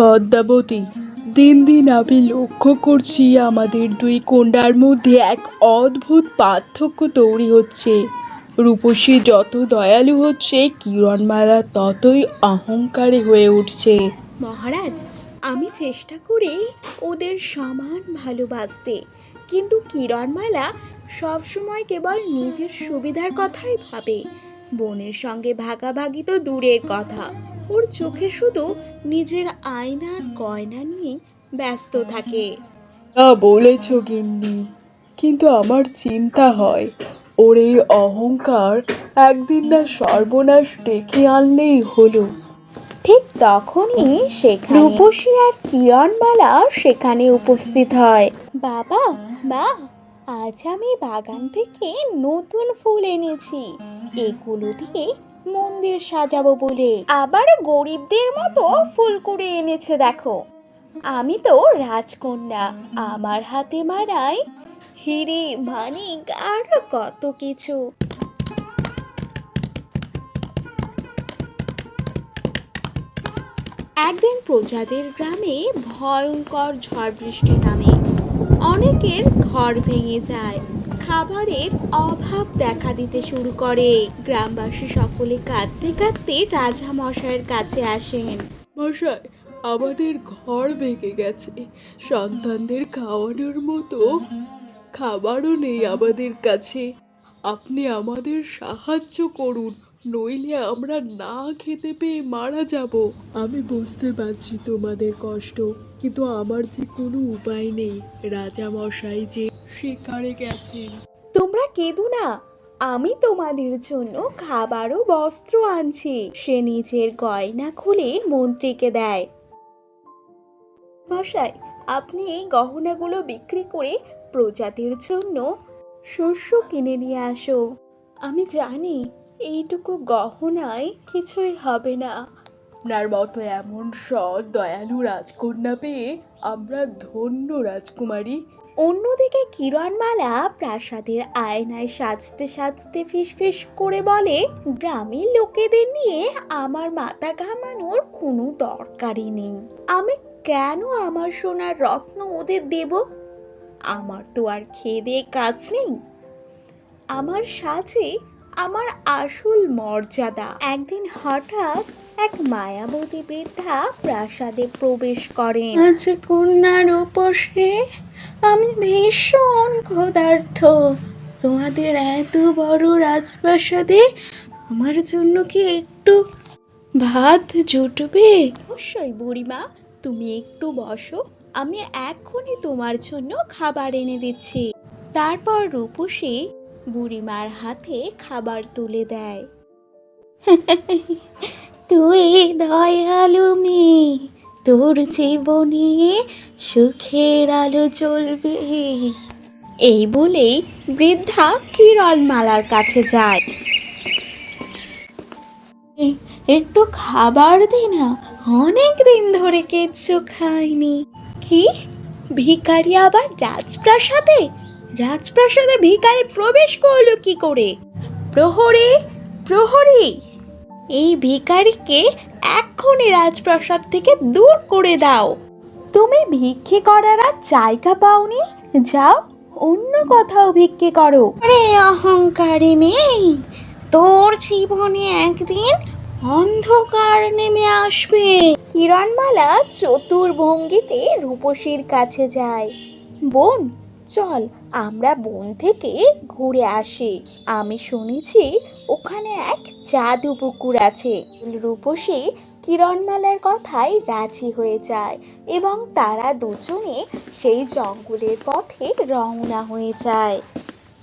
পদ্মাবতী দিন দিন আমি লক্ষ্য করছি আমাদের দুই কন্যার মধ্যে এক অদ্ভুত পার্থক্য তৈরি হচ্ছে। রূপসী যত দয়ালু হচ্ছে, কিরণমালা ততই অহংকারী হয়ে উঠছে। মহারাজ, আমি চেষ্টা করি ওদের সমান ভালোবাসতে, কিন্তু কিরণমালা সবসময় কেবল নিজের সুবিধার কথাই ভাবে। বোনের সঙ্গে ভাগাভাগি তো দূরের কথা। ওর চোখে শুধু নিজের আয়নার গয়না নিয়ে ব্যস্ত থাকে। তা বলেছ গিন্নি কিন্তু আমার চিন্তা হয় ওর এই অহংকার একদিন না সর্বনাশ ডেকে আনলেই হলো। ঠিক তখনই সেখানে রূপসী আর কিরণমালা সেখানে উপস্থিত হয়। বাবা মা আজ আমি বাগান থেকে নতুন ফুল এনেছি। এগুলো দিয়ে মন্দির সাজাবো বলে। আবার গরিবদের মতো ফুল করে এনেছে, দেখো। আমি তো রাজকন্যা, আমার হাতে মারায় হিরে, মানিক, আর কত কিছু। একদিন প্রজাদের গ্রামে ভয়ঙ্কর ঝড় বৃষ্টি নামে। অনেকের ঘর ভেঙে যায়। খাবারের অভাব দেখা দিতে শুরু করে। গ্রামবাসী সকলে কাঁদতে কাঁদতে রাজা মশাইয়ের কাছে আসেন। মশাই, আমাদের ঘর ভেঙে গেছে। সন্তানদের খাওয়ানোর মতো খাবারও নেই আমাদের কাছে। আপনি আমাদের সাহায্য করুন, নইলে আমরা না খেতে পেয়ে মারা যাব। আমি বুঝতে পারছি তোমাদের কষ্ট, কিন্তু আমার যে কোনো উপায় নেই। রাজা মশাই যে শিকারে গেছেন তোমরা কেঁদো না। আমি তোমাদের জন্য খাবার ও বস্ত্র আনছি। সে নিজের গয়না খুলে মন্ত্রীকে দেয়। মশাই আপনি এই গহনাগুলো বিক্রি করে প্রজাতির জন্য শস্য কিনে নিয়ে আসো। আমি জানি এইটুকু গহনায় কিছুই হবে না। আপনার মতো এমন সৎ দয়ালু রাজকন্যা পেয়ে আমরা ধন্য রাজকুমারী। অন্যদিকে কিরণমালা প্রাসাদের আয়নায় সাজতে সাজতে ফিসফিস করে বলে, গ্রামের লোকেদের নিয়ে আমার মাথা ঘামানোর কোনো দরকারই নেই। আমি কেন আমার সোনার রত্ন ওদের দেব? আমার তো আর খেয়ে দিয়ে কাজ নেই। আমার সাজে আমার আসল মর্যাদা। একদিন হঠাৎ এক মায়াবতী বৃদ্ধা প্রাসাদে প্রবেশ করেন। আজ কন্যার উপসে আমি ভীষণ ক্ষুধার্থ তোমাদের এত বড় রাজপ্রাসাদে আমার জন্য কি একটু ভাত জুটবে? অবশ্যই বুড়িমা তুমি একটু বসো আমি এক্ষুনি তোমার জন্য খাবার এনে দিচ্ছি। তারপর রূপসী বুড়িমার হাতে খাবার তুলে দেয়। তুই দয়ালু মেয়ে তোর জীবনে সুখের আলো চলবে এই বলেই বৃদ্ধা কিরণমালার কাছে যায়। একটু খাবার দে না, অনেক দিন ধরে কিচ্ছু খাইনি। কি? ভিখারি আবার রাজপ্রাসাদে? রাজপ্রাসাদে ভিখারি প্রবেশ করল কি করে? প্রহরে প্রহরে! এই ভিখারিকে এক্ষুনি রাজপ্রাসাদ থেকে দূর করে দাও। তুমি ভিক্ষে করার আর জায়গা পাওনি? যাও অন্য কোথাও ভিক্ষে করো। আরে অহংকারী মেয়ে তোর জীবনে একদিন অন্ধকার নেমে আসবে। কিরণমালা চতুর ভঙ্গিতে রূপসীর কাছে যায়। বোন চল আমরা বন থেকে ঘুরে আসি। আমি শুনেছি ওখানে এক জাদু পুকুর আছে। রূপসী কিরণমালার কথায় রাজি হয়ে যায় এবং তারা দুজনে সেই জঙ্গলের পথে রওনা হয়ে যায়।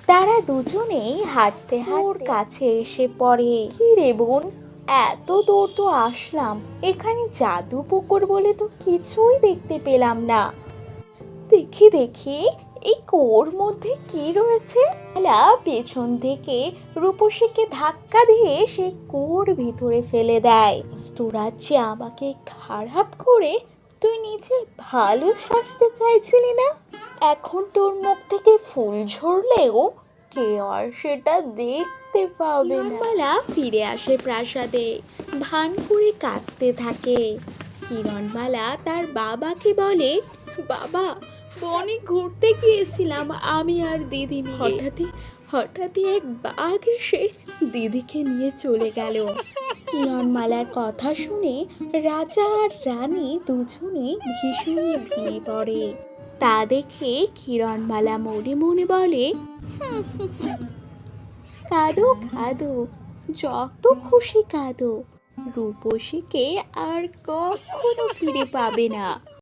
তারা দুজনেই হাঁটতে হাঁটতে কাছে এসে পড়ে। কি রে বোন এত দূর তো আসলাম। এখানে জাদু পুকুর বলে তো কিছুই দেখতে পেলাম না। দেখি দেখি এই কুয়োর মধ্যে কি রয়েছে? এলা পেছন থেকে রূপসীকে ধাক্কা দিয়ে সে কুয়োর ভিতরে ফেলে দেয়। যে আমাকে খারাপ করে তুই নিজে ভালো সাজতে চাইছিলি না? এখন তোর মুখ থেকে ফুল ঝরলেও কে আর সেটা দেখতে পাবে না। ফিরে আসে প্রাসাদে ভান করে কাঁদতে থাকে। কিরণমালা তার বাবাকে বলে, বাবা বনে ঘুরতে গিয়েছিলাম আমি আর দিদি হঠাৎই? হঠাৎই এক বাঘ এসে দিদিকে নিয়ে চলে গেল। কিরণমালার কথা শুনে রাজা আর রানী দুজনে ভীষণই ভেঙে পড়ে। তা দেখে কিরণমালা মনে মনে বলে কাঁদো কাঁদো যত খুশি কাঁদো। রূপসীকে আর কখনো ফিরে পাবে না।